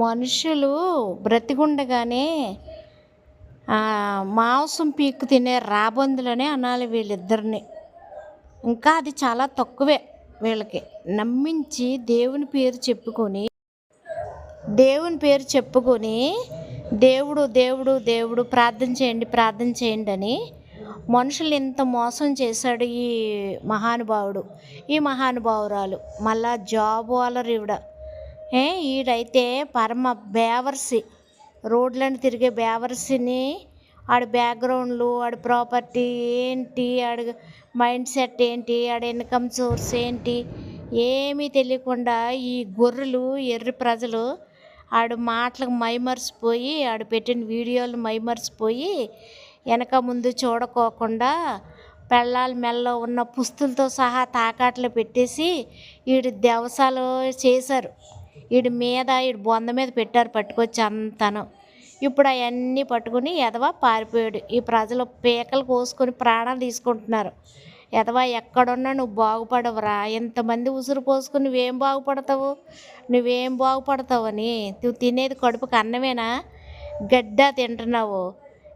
మనుషులు బ్రతికుండగానే మాంసం పీక్కు తినే రాబందులనే అనాలి వీళ్ళిద్దరిని. ఇంకా అది చాలా తక్కువే వీళ్ళకి. నమ్మించి దేవుని పేరు చెప్పుకొని దేవుని పేరు చెప్పుకొని దేవుడు దేవుడు దేవుడు ప్రార్థన చేయండి ప్రార్థన చేయండి అని మనుషులు ఇంత మోసం చేశాడు ఈ మహానుభావుడు. ఈ మహానుభావురాలు మళ్ళా జాబ్ వాళ్ళరు ఈవిడ. ఈడైతే పరమ బేవర్సి. రోడ్లను తిరిగే బేవర్సిని ఆడ బ్యాక్గ్రౌండ్లు ఆడ ప్రాపర్టీ ఏంటి ఆడ మైండ్ సెట్ ఏంటి ఆడ ఇన్కమ్ సోర్స్ ఏంటి ఏమీ తెలియకుండా ఈ గొర్రెలు ఎర్రి ప్రజలు ఆడు మాటలకు మైమర్చిపోయి ఆడు పెట్టిన వీడియోలు మైమర్చిపోయి వెనక ముందు చూడకోకుండా పెళ్ళాల మెల్లలో ఉన్న పుస్తులతో సహా తాకాట్లు పెట్టేసి వీడి దేవసాలు చేశారు. వీడి మీద వీడి బొంద మీద పెట్టారు పట్టుకొచ్చి అంతను. ఇప్పుడు అవన్నీ పట్టుకుని ఎదవ పారిపోయాడు. ఈ ప్రజలు పీకలు కోసుకొని ప్రాణాలు తీసుకుంటున్నారు. ఎదవ ఎక్కడున్నా నువ్వు బాగుపడవురా. ఇంతమంది ఉసురు పోసుకుని నువ్వేం బాగుపడతావు? నువ్వేం బాగుపడతావని నువ్వు తినేది కడుపుకి అన్నమేనా? గడ్డ తింటున్నావు.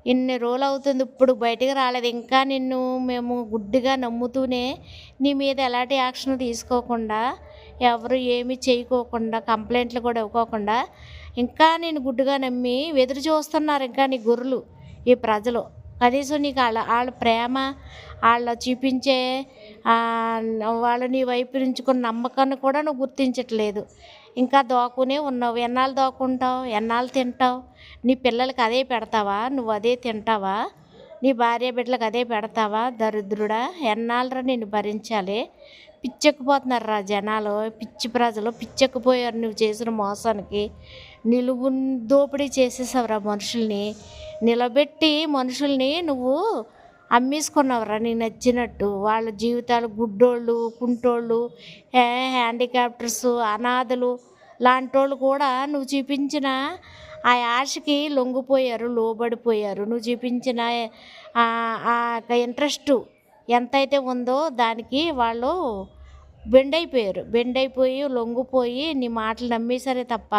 ఇన్ని రోజులు అవుతుంది ఇప్పుడు బయటికి రాలేదు. ఇంకా నిన్ను మేము గుడ్డిగా నమ్ముతూనే నీ మీద ఎలాంటి యాక్షన్ తీసుకోకుండా ఎవరు ఏమి చేయకోకుండా కంప్లైంట్లు కూడా ఇవ్వకోకుండా ఇంకా నేను గుడ్డుగా నమ్మి ఎదురు చూస్తున్నారు ఇంకా నీ గొర్రెలు ఈ ప్రజలు. కనీసం నీకు వాళ్ళ వాళ్ళ ప్రేమ వాళ్ళ చూపించే వాళ్ళు నీ వైపు నుంచుకున్న నమ్మకాన్ని కూడా నువ్వు గుర్తించట్లేదు. ఇంకా దోకునే ఉన్నావు. ఎన్నాళ్ళు దోకుంటావు ఎన్నాళ్ళు తింటావు? నీ పిల్లలకి అదే పెడతావా? నువ్వు అదే తింటావా? నీ భార్య బిడ్డలకు అదే పెడతావా? దరిద్రుడా ఎన్నాళ్ళరా నిన్ను భరించాలి? పిచ్చెక్కిపోతున్నారు రా జనాలు. పిచ్చి ప్రజలు పిచ్చెక్కిపోయారు నువ్వు చేసిన మోసానికి. నిలువు దోపిడీ చేసేసావురా మనుషుల్ని. నిలబెట్టి మనుషుల్ని నువ్వు అమ్మేసుకున్నావురా నీకు నచ్చినట్టు. వాళ్ళ జీవితాలు గుడ్డోళ్ళు కుంటోళ్ళు హ్యాండిక్యాప్టర్స్ అనాథలు లాంటి వాళ్ళు కూడా నువ్వు చూపించిన ఆ ఆశకి లొంగిపోయారు లోబడిపోయారు. నువ్వు చూపించిన ఆ యొక్క ఇంట్రెస్ట్ ఎంతైతే ఉందో దానికి వాళ్ళు బెండ్ అయిపోయారు బెండ్ అయిపోయి లొంగిపోయి నీ మాటలు నమ్మేసరే తప్ప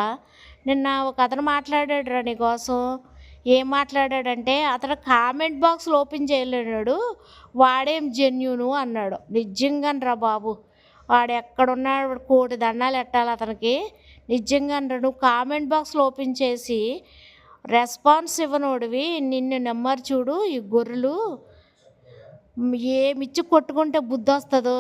నిన్న ఒక అతను మాట్లాడాడు రా నీకోసం ఏం మాట్లాడాడంటే అతను కామెంట్ బాక్స్లో ఓపెన్ చేయలేడు వాడేం జెన్యును అన్నాడు. నిజంగా రా బాబు. వాడు ఎక్కడున్నాడు వాడు కోటి దండాలు ఎట్టాలి అతనికి? నిజంగా నువ్వు కామెంట్ బాక్స్లో ఓపెన్ చేసి రెస్పాన్స్ ఇవ్వనోడివి నిన్ను నెమ్మరు చూడు ఈ గొర్రెలు ఏమిచ్చి కొట్టుకుంటే బుద్ధి వస్తుందో?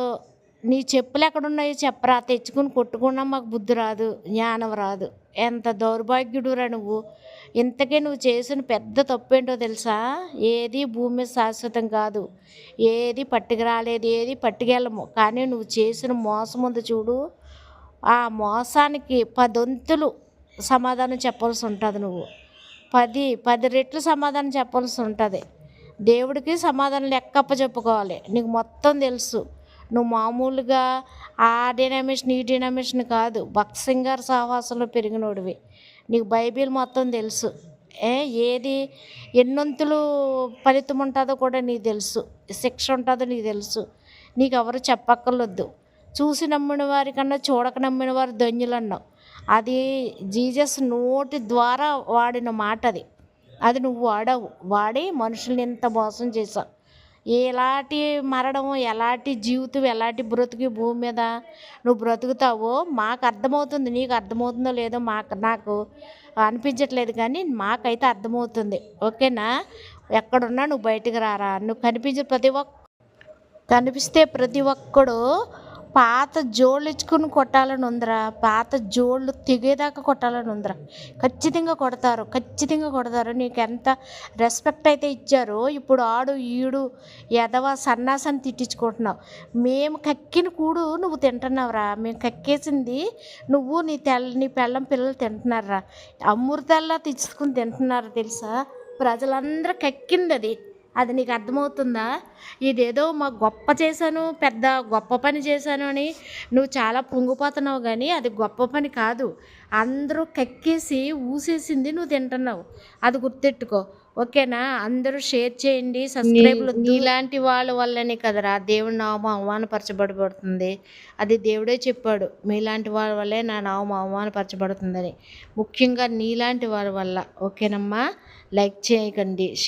నీ చెప్పులు ఎక్కడున్నాయో చెప్పరా తెచ్చుకుని కొట్టుకున్నా మాకు బుద్ధి రాదు జ్ఞానం రాదు. ఎంత దౌర్భాగ్యుడురా నువ్వు. ఇంతకీ నువ్వు చేసిన పెద్ద తప్పేంటో తెలుసా? ఏది భూమి శాశ్వతం కాదు. ఏది పట్టుకురాలేదు ఏది పట్టుకెళ్ళము కానీ నువ్వు చేసిన మోసం ఉంది చూడు. ఆ మోసానికి పదొంతులు సమాధానం చెప్పాల్సి ఉంటుంది నువ్వు. పది పది రెట్లు సమాధానం చెప్పాల్సి ఉంటుంది. దేవుడికి సమాధానం లెక్కప్ప చెప్పుకోవాలి నీకు మొత్తం తెలుసు. నువ్వు మామూలుగా ఆ డినామినేషన్ ఈ డినామినేషన్ కాదు. బక్సింగర్ సహవాసంలో పెరిగినోడివి. నీకు బైబిల్ మొత్తం తెలుసు. ఏ ఏది ఎన్నొంతులు ఫలితం ఉంటుందో కూడా నీకు తెలుసు. శిక్ష ఉంటుందో నీకు తెలుసు. నీకు ఎవరు చెప్పక్కర్లొద్దు. చూసి నమ్మిన వారికన్నా చూడక నమ్మిన వారు ధన్యులన్నావు. అది జీజస్ నోటి ద్వారా వాడిన మాట అది అది నువ్వు వాడవు. వాడి మనుషుల్ని ఎంత మోసం చేశావు. ఎలాంటి మరణం ఎలాంటి జీవితం ఎలాంటి బ్రతుకు భూమి మీద నువ్వు బ్రతుకుతావో మాకు అర్థమవుతుంది. నీకు అర్థమవుతుందో లేదో మాకు నాకు అనిపించట్లేదు కానీ మాకైతే అర్థమవుతుంది. ఓకేనా? ఎక్కడున్నా నువ్వు బయటికి రారా. నువ్వు కనిపించే ప్రతి ఒక్క కనిపిస్తే ప్రతి ఒక్కడు పాత జోళ్ళు ఇచ్చుకుని కొట్టాలని ఉందిరా. పాత జోళ్ళు తెగేదాకా కొట్టాలని ఉందిరా. ఖచ్చితంగా కొడతారు ఖచ్చితంగా కొడతారు. నీకు ఎంత రెస్పెక్ట్ అయితే ఇచ్చారో ఇప్పుడు ఆడు ఈడు ఎదవ సన్నాసని తిట్టించుకుంటున్నావు. మేము కక్కిన కూడు నువ్వు తింటున్నావురా. మేము కక్కేసింది నువ్వు నీ తెల్ల నీ పెళ్ళం పిల్లలు తింటున్నారా అమృతల్లా తెచ్చుకుని తింటున్నారు తెలుసా? ప్రజలందరూ కక్కింది అది. అది నీకు అర్థమవుతుందా? ఇదేదో మా గొప్ప చేశాను పెద్ద గొప్ప పని చేశాను అని నువ్వు చాలా పొంగిపోతున్నావు కానీ అది గొప్ప పని కాదు. అందరూ కక్కేసి ఊసేసింది నువ్వు తింటున్నావు. అది గుర్తెట్టుకో ఓకేనా? అందరూ షేర్ చేయండి సబ్స్క్రైబ్లు నీలాంటి వాళ్ళ వల్లనే కదరా దేవుడి నామం అవమానపరచబడబడుతుంది అది దేవుడే చెప్పాడు. మీలాంటి వాళ్ళ వల్లే నా నామం అవమానపరచబడుతుందని. ముఖ్యంగా నీలాంటి వారి వల్ల. ఓకేనమ్మా? లైక్ చేయకండి.